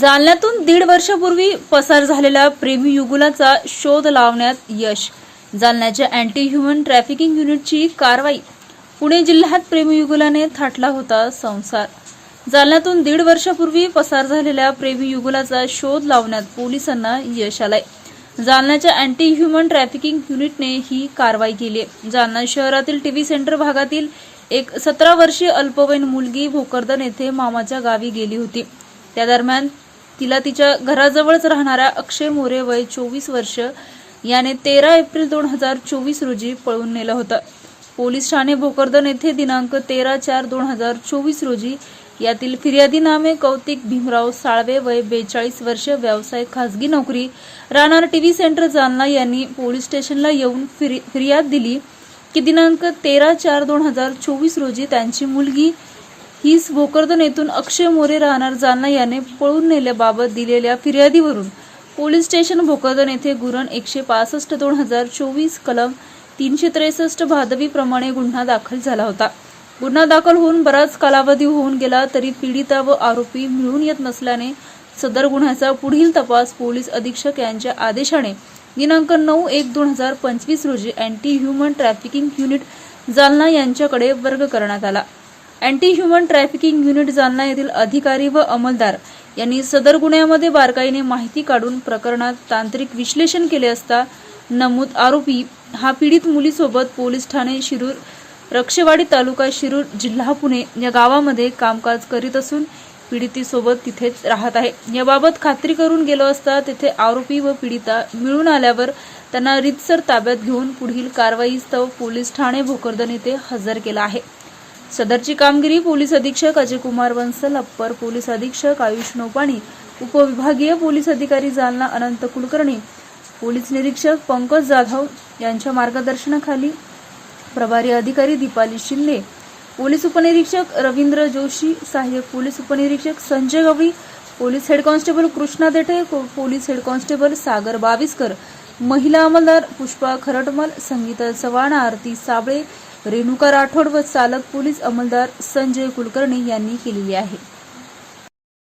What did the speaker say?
जालन्यातून दीड वर्षापूर्वी पसार झालेल्या प्रेमी युगुलाचा शोध लावण्यात यश. जालन्याच्या अँटी ह्युमन ट्रॅफिकिंग युनिटची कारवाई. पुणे जिल्ह्यात प्रेमी युगुलाने थाटला होता संसार. जालन्यातून दीड वर्षापूर्वी पसार झालेल्या प्रेमी युगुलाचा शोध लावण्यात पोलिसांना यश आलंय. जालन्याच्या अँटी ह्युमन ट्रॅफिकिंग युनिटने ही कारवाई केली जालना शहरातील टीव्ही सेंटर भागातील एक सतरा वर्षीय अल्पवयीन मुलगी भोकरदन येथे मामाच्या गावी गेली होती. त्या दरम्यान तिला तिच्या घराजवळच राहणाऱ्या अक्षय मोरे वय चोवीस वर्ष याने तेरा एप्रिल दोन हजार चोवीस रोजी पळून नेलं होतं. पोलीस ठाणे भोकरदन येथे दिनांक तेरा चार दोन हजार चोवीस रोजी यातील फिर्यादी नामे कौतिक भीमराव साळवे वय बेचाळीस वर्ष व्यवसाय खासगी नोकरी राहणार टीव्ही सेंटर जालना यांनी पोलीस स्टेशनला येऊन फिर- फिर्याद दिली की दिनांक तेरा चार दोन हजार चोवीस रोजी त्यांची मुलगी भोकरदन येथून अक्षय मोरे राहणार जालना याने पळून नेल्याबाबत दिलेल्या फिर्यादीवरून पोलीस स्टेशन भोकरदन येथे गुरण एकशे पासष्ट दोन हजार चोवीस कलम तीनशे त्रेसष्ट भादवीप्रमाणे गुन्हा दाखल झाला होता. गुन्हा दाखल होऊन बराच कालावधी होऊन गेला तरी पीडिता व आरोपी मिळून येत नसल्याने सदर गुन्ह्याचा पुढील तपास पोलीस अधीक्षक यांच्या आदेशाने दिनांक नऊ एक दोन हजार पंचवीस रोजी anti human trafficking unit Jalna यांच्याकडे वर्ग करण्यात आला. Anti human trafficking unit Jalna येथील अधिकारी व अंमलदार यांनी सदर गुन्ह्यामध्ये बारकाईने माहिती काढून प्रकरणात तांत्रिक विश्लेषण केले असता नमूद आरोपी हा पीडित मुलीसोबत पोलीस ठाणे शिरूर रक्षेवाडी तालुका शिरूर जिल्हा पुणे या गावामध्ये कामकाज करीत असून पीडितीसोबत तिथेच राहत आहे. याबाबत खात्री करून गेलो असता तेथे आरोपी व पीडिता मिळून आल्यावर त्यांना रितसर ताब्यात घेऊन पुढील कारवाईस्तव पोलीस ठाणे भोकरदन येथे हजर केला आहे. सदरची कामगिरी पोलीस अधीक्षक अजय कुमार बन्सल अप्पर पोलीस अधीक्षक आयुष नोपाणी उपविभागीय पोलीस अधिकारी जालना अनंत कुलकर्णी पोलीस निरीक्षक पंकज जाधव यांच्या मार्गदर्शनाखाली प्रभारी अधिकारी दीपाली शिंदे पोलीस उपनिरीक्षक रवींद्र जोशी सहाय्यक पोलीस उपनिरीक्षक Sanjay Gawali police head constable Krishna Dethe police head constable Sagar Baviskar महिला अंमलदार पुष्पा खरटमल संगीता चव्हाण आरती साबळे रेणुका राठोड व चालक पोलीस अंमलदार संजय कुलकर्णी यांनी केलेली आहे.